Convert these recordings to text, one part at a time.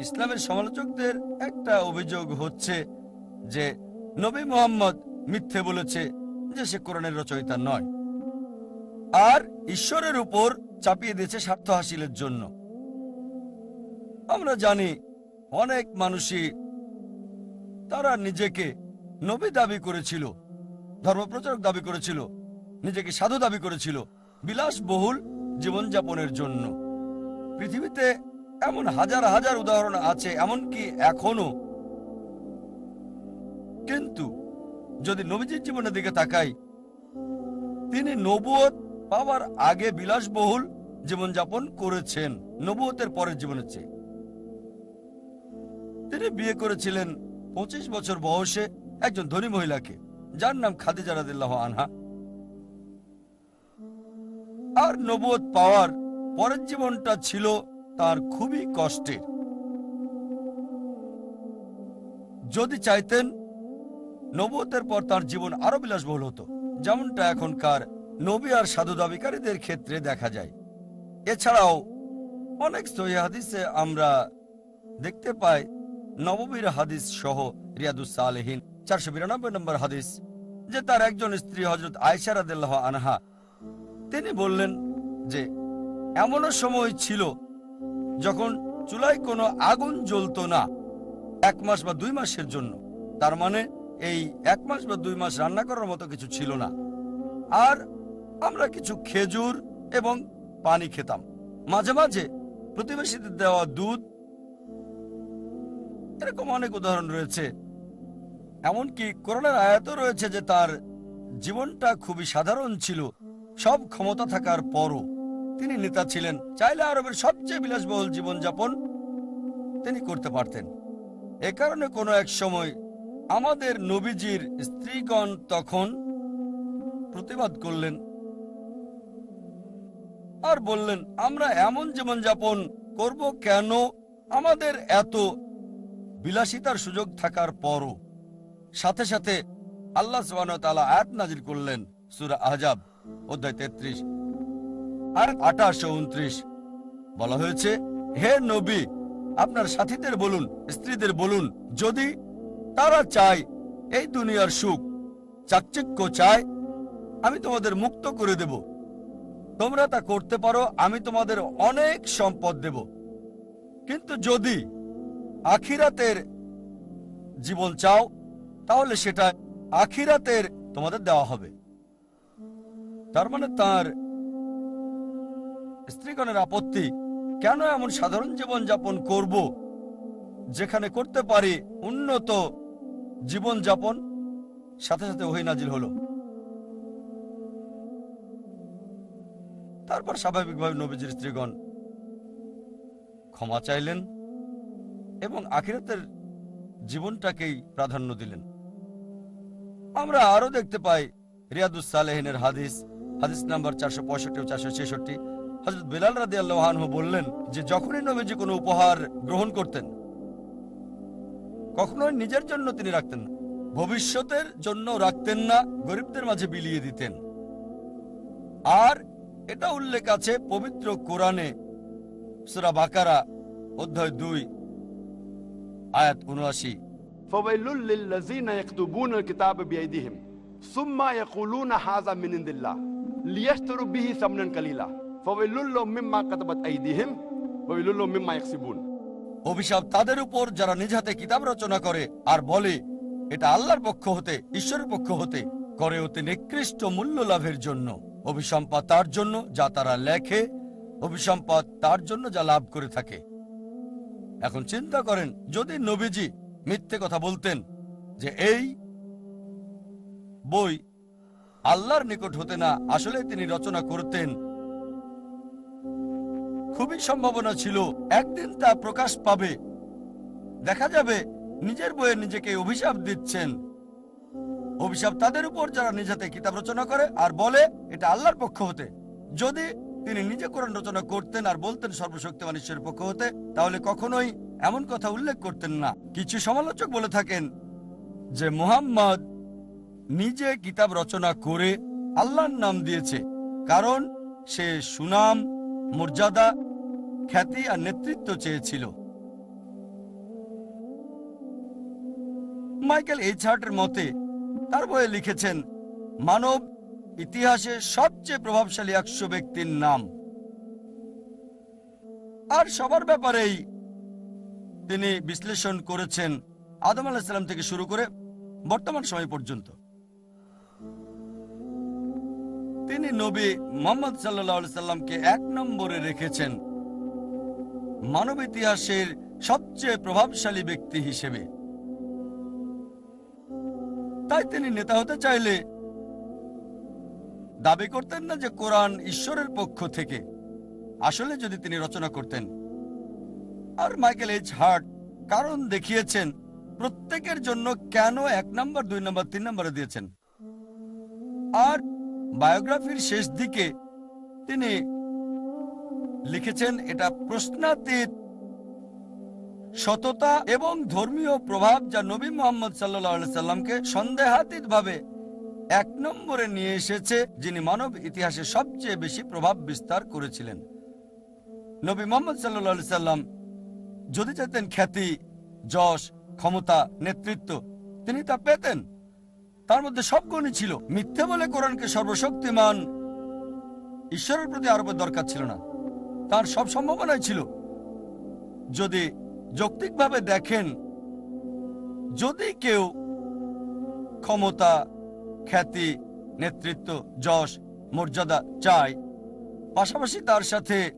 ইসলামের সমালোচকদের একটা অভিযোগ হচ্ছে যে নবী মোহাম্মদ মিথ্যে বলেছে যে সে কোরআনের রচয়িতা নয়। আর ঈশ্বরের উপর চাপিয়ে দিয়েছে স্বার্থ হাসিলের জন্য। আমরা জানি অনেক মানুষই তারা নিজেকে নবী দাবি করেছিল, ধর্মপ্রচারক দাবি করেছিল, নিজেকে সাধু দাবি করেছিল, বিলাসবহুল জীবনযাপনের জন্য। পৃথিবীতে এমন হাজার হাজার উদাহরণ আছে, এমনকি এখনও। কিন্তু যদি নবীজির জীবনের দিকে তাকাই, তিনি নবুয়ত পাওয়ার আগে বিলাসবহুল জীবনযাপন করেছেন নবুয়তের পরের জীবনের চেয়ে। তিনি বিয়ে করেছিলেন পঁচিশ বছর বয়সে একজন ধনী মহিলাকে, যার নাম খাদিজা রাদিল্লাহ আনহা। আর নবুয়ত পাওয়ার পরের জীবনটা ছিল তার খুবই কষ্টের। যদি চাইতেন নবতের পর তার জীবন আরও বিলাসবহুল হতো, যেমনটা এখনকার নবী আর সাধু দাবিকারীদের ক্ষেত্রে দেখা যায়। এছাড়াও অনেক হাদিসে আমরা দেখতে পাই, নববীর হাদিস সহ রিয়াদুস সালেহীন, চারশো বিরানব্বই নম্বর হাদিস, যে তার একজন স্ত্রী হজরত আয়সা রাদিল্লাহ আনহা, তিনি বললেন যে, এমনও সময় ছিল যখন চুলায় কোনো আগুন জ্বলতো না, এক মাস বা দুই মাসের জন্য। তার মানে এই এক মাস বা দুই মাস রান্না করার মতো কিছু ছিল না। আর আমরা কিছু খেজুর এবং পানি খেতাম। মাঝে মাঝে প্রতিবেশীদের দেওয়া দুধ, এরকম অনেক উদাহরণ রয়েছে। এমনকি করোনার আয়াতও রয়েছে যে তার জীবনটা খুবই সাধারণ ছিল, সব ক্ষমতা থাকার পরও। তিনি নেতা ছিলেন। চাইলে আরবের সবচেয়ে বিলাসবহুল জীবনযাপন তিনি করতে পারতেন। এ কারণে কোনো এক সময় আমাদের নবীজির স্ত্রীগণ তখন প্রতিবাদ করলেন আর বললেন, আমরা এমন জীবনযাপন করব কেন? আমাদের এত বিলাসিতার সুযোগ থাকার পরও। সাথে সাথে আল্লাহ সুবাহ আয়াত নাজির করলেন, সুরা আহজাব অধ্যায় তেত্রিশ। আর আঠাশো উনত্রিশ। বলা হয়েছে, হে নবী, আপনার সাথীদের বলুন, স্ত্রীদের বলুন, যদি তারা চায় এই দুনিয়ার সুখ, চাকচিক্য চায়, আমি তোমাদের মুক্ত করে দেব। তোমরা তা করতে পারো, আমি তোমাদের অনেক সম্পদ দেব। কিন্তু যদি আখিরাতের জীবন চাও, তাহলে সেটা আখিরাতের তোমাদের দেওয়া হবে। তার মানে তার স্ত্রীগণের আপত্তি। কেন এমন সাধারণ জীবন যাপন করব? যেখানে করতে পারি উন্নত জীবন যাপন সাথে সাথে ওহি নাজিল হলো। তারপর স্বাভাবিকভাবে নবীজির স্ত্রীগণ ক্ষমা চাইলেন এবং আখিরাতের জীবনটাকেই প্রাধান্য দিলেন। আমরা আরও দেখতে পাই রিয়াদুস সালেহিনের হাদিস হাদিস নাম্বার চারশো পঁয়ষট্টি ও চারশো ছেষট্টি। হজরত বিলাল রাদি আল্লাহানহু বললেন যে যখনই নবীজি কোনো উপহার গ্রহণ করতেন কখনোই নিজের জন্য তিনি রাখতেন না ভবিষ্যতের জন্য রাখতেন না গরিবদের মাঝে বিলিয়ে দিতেন আর এটা উল্লেখ আছে পবিত্র কোরআনে সুরা বাকারা অধ্যায় দুই আয়াত উনআশি فويل للذين يكتبون الكتاب بأيديهم ثم يقولون هذا من عند الله ليشتروا به ثمنا قليلا অভিশাপ তাদের উপর যারা নিজ হাতে কিতাব রচনা করে আর বলে, এটা আল্লাহর পক্ষ হতে, ঈশ্বরের পক্ষ হতে, করে অতি নিকৃষ্ট মূল্য লাভের জন্য। অভিসম্পাদ তার জন্য যা তারা লেখে অভিসম্পাদ তার জন্য যা লাভ করে থাকে। এখন চিন্তা করেন, যদি নবীজি মিথ্যে কথা বলতেন যে এই বই আল্লাহর নিকট হতে না, আসলে তিনি রচনা করতেন খুবই সম্ভাবনা ছিল, একদিন তা প্রকাশ পাবে। দেখা যাবে, নিজের বইয়ে নিজেকে অভিশাপ দিচ্ছেন। অভিশাপ তাদের উপর, যারা নিজ হাতে কিতাব রচনা করে আর বলে, এটা আল্লাহর পক্ষ হতে। যদি তিনি নিজে কোরআন রচনা করতেন আর বলতেন সর্বশক্তিমান ঈশ্বরের পক্ষ হতে, তাহলে কখনোই এমন কথা উল্লেখ করতেন না। কিছু সমালোচক বলে থাকেন যে, মুহাম্মদ নিজে কিতাব রচনা করে আল্লাহর নাম দিয়েছে। কারণ সে সুনাম, মর্যাদা খ্যাতি আর নেতৃত্ব চেয়েছিল। মাইকেল এইচ হার্টের মতে, তার বইয়ে লিখেছেন, মানব ইতিহাসে সবচেয়ে প্রভাবশালী একশো ব্যক্তির নাম। আর সবার ব্যাপারেই তিনি বিশ্লেষণ করেছেন আদম আলাহিসাল্লাম থেকে শুরু করে বর্তমান সময় পর্যন্ত। তিনি নবী মোহাম্মদ সাল্লাহ সাল্লামকে এক নম্বরে রেখেছেন। মানব ইতিহাসের সবচেয়ে প্রভাবশালী ব্যক্তি হিসেবে। তাই তিনি নেতা হতে চাইলে দাবি করতেন না যে কোরআন ঈশ্বরের পক্ষ থেকে। আসলে যদি তিনি রচনা করতেন। আর মাইকেল এইচ হার্ট কারণ দেখিয়েছেন, প্রত্যেকের জন্য কেন এক নম্বর, দুই নম্বর, তিন নম্বরে দিয়েছেন। আর বায়োগ্রাফির শেষ দিকে তিনি লিখেছেন, এটা প্রশ্নাতীত। সততা এবং ধর্মীয় প্রভাব যা নবী মোহাম্মদ সাল্লাহ সাল্লামকে সন্দেহাতীত ভাবে এক নম্বরে নিয়ে এসেছে, যিনি মানব ইতিহাসে সবচেয়ে বেশি প্রভাব বিস্তার করেছিলেন। নবী মোহাম্মদ সাল্লাহ সাল্লাম যদি চাইতেন খ্যাতি, যশ, ক্ষমতা, নেতৃত্ব, তিনি তা পেতেন। তার মধ্যে সব ছিল। মিথ্যে বলে কোরআনকে সর্বশক্তিমান, ঈশ্বরের প্রতি আরোপের দরকার ছিল না। তার সব সম্ভাবনাই ছিল। যদি যৌক্তিকভাবে দেখেন, যদি কেউ ক্ষমতা, খ্যাতি, নেতৃত্ব, যশ, মর্যাদা চায়, পাশাপাশি তার সাথে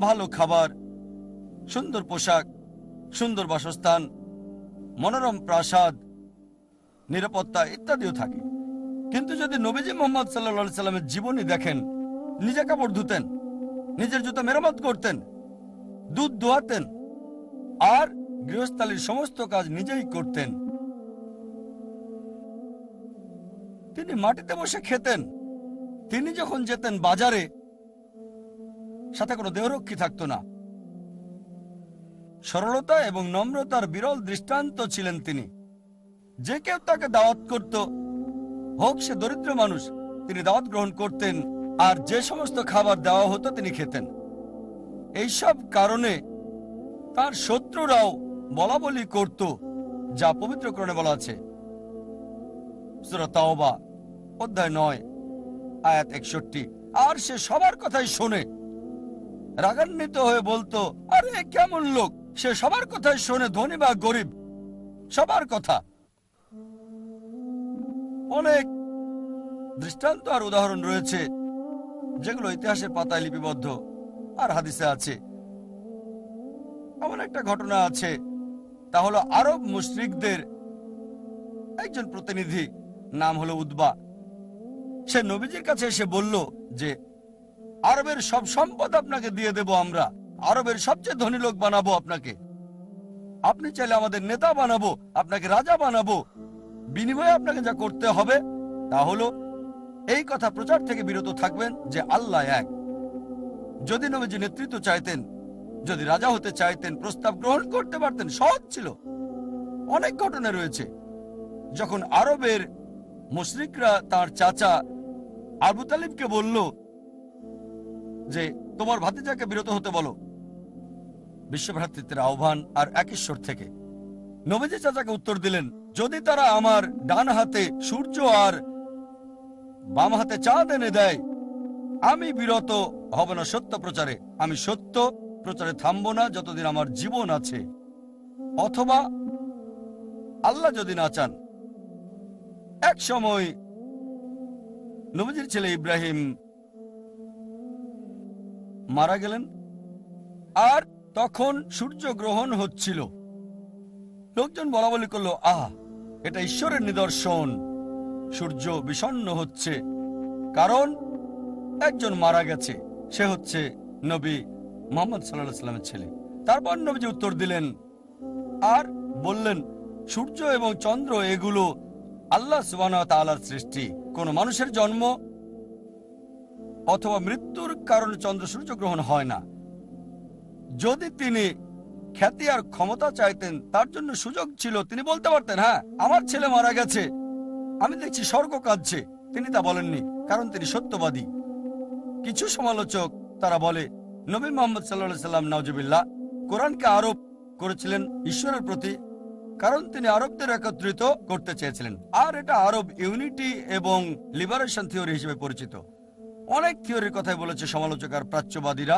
ভালো খাবার, সুন্দর পোশাক, সুন্দর বাসস্থান, মনোরম প্রাসাদ, নিরাপত্তা ইত্যাদিও থাকে। কিন্তু যদি নবীজি মোহাম্মদ সাল্লা সাল্লামের জীবনী দেখেন নিজে কাপড় ধুতেন নিজের জুতো মেরামত করতেন, দুধ দোয়াতেন, আর গৃহস্থালীর সমস্ত কাজ নিজেই করতেন। তিনি মাটিতে বসে খেতেন। তিনি যখন যেতেন বাজারে, সাথে কোনো দেহরক্ষী থাকতো না। সরলতা এবং নম্রতার বিরল দৃষ্টান্ত ছিলেন তিনি। যে কেউ তাকে দাওয়াত করত, হোক সে দরিদ্র মানুষ, তিনি দাওয়াত গ্রহণ করতেন আর যে সমস্ত খাবার দেওয়া হতো তিনি খেতেন। এইসব কারণে তার শত্রুরাও বলা বলি করত, যা পবিত্র ক্রণে বলা আছে। অধ্যায় নয়, আয়াত একষট্টি। আর সে সবার কথাই শোনে। রাগান্বিত হয়ে বলতো, আরে, কেমন লোক? সে সবার কথাই শোনে, ধনী বা গরিব। সবার কথা। অনেক দৃষ্টান্ত আর উদাহরণ রয়েছে। যেগুলো ইতিহাসের পাতায় লিপিবদ্ধ। আর হাদিসে আছে। এমন একটা ঘটনা আছে, তা হলো আরব মুশরিকদের একজন প্রতিনিধি, নাম হলো উদ্বা সে নবীজির কাছে এসে বলল যে, আরবের সব সম্পদ আপনাকে দিয়ে দেব আমরা। আরবের সবচেয়ে ধনী লোক বানাবো আপনাকে। আপনি চাইলে আমাদের নেতা বানাবো, আপনাকে রাজা বানাবো। বিনিময়ে আপনাকে যা করতে হবে তা হলো এই কথা প্রচার থেকে বিরত থাকবেন যে আল্লাহ এক। যদি নবীজি নেতৃত্ব চাইতেন, যদি রাজা হতে চাইতেন, প্রস্তাব গ্রহণ করতে পারতেন, সহজ ছিল। অনেক ঘটনা রয়েছে। যখন আরবের মুশরিকরা তার চাচা আবু তালিবকে বলল যে, তোমার ভাতিজাকে বিরত হতে বলো। বিশ্বভ্রাতৃত্বের আহ্বান আর একেশ্বর থেকে। নবীজি চাচাকে উত্তর দিলেন, যদি তারা আমার ডান হাতে সূর্য আর বাম হাতে চাঁদ এনে দেয়। আমি বিরত হব না সত্য প্রচারে। আমি সত্য প্রচারে থামবো না যতদিন আমার জীবন আছে। অথবা আল্লাহ যদি না চান। এক সময় নবীজির ছেলে ইব্রাহিম মারা গেলেন। আর তখন সূর্য গ্রহণ হচ্ছিল। লোকজন বলা বলি করল, আহ, এটা ঈশ্বরের নিদর্শন। সূর্য বিষণ্ণ হচ্ছে। কারণ একজন মারা গেছে। সে হচ্ছে নবী মোহাম্মদ সাল্লাহ সাল্লামের ছেলে। তারপর নবীজি উত্তর দিলেন, আর বললেন, সূর্য এবং চন্দ্র এগুলো আল্লাহ তাআলার সৃষ্টি। কোন মানুষের জন্ম অথবা মৃত্যুর কারণে চন্দ্র সূর্য গ্রহণ হয় না। যদি তিনি খ্যাতি আর ক্ষমতা চাইতেন, তার জন্য সুযোগ ছিল, তিনি বলতে পারতেন হ্যাঁ আমার ছেলে মারা গেছে। আমি দেখছি স্বর্গ কাঁদছে। তিনি তা বলেননি, কারণ তিনি সত্যবাদী। কিছু সমালোচক তারা বলে, নবী মোহাম্মদ সাল্লাহ সাল্লাম নওজবিল্লাহ কোরআনকে আরোপ করেছিলেন ঈশ্বরের প্রতি, কারণ তিনি আরবদের একত্রিত করতে চেয়েছিলেন। আর এটা আরব ইউনিটি এবং লিবারেশন থিওরি হিসেবে পরিচিত। অনেক থিওরির কথাই বলেছে সমালোচক আর প্রাচ্যবাদীরা।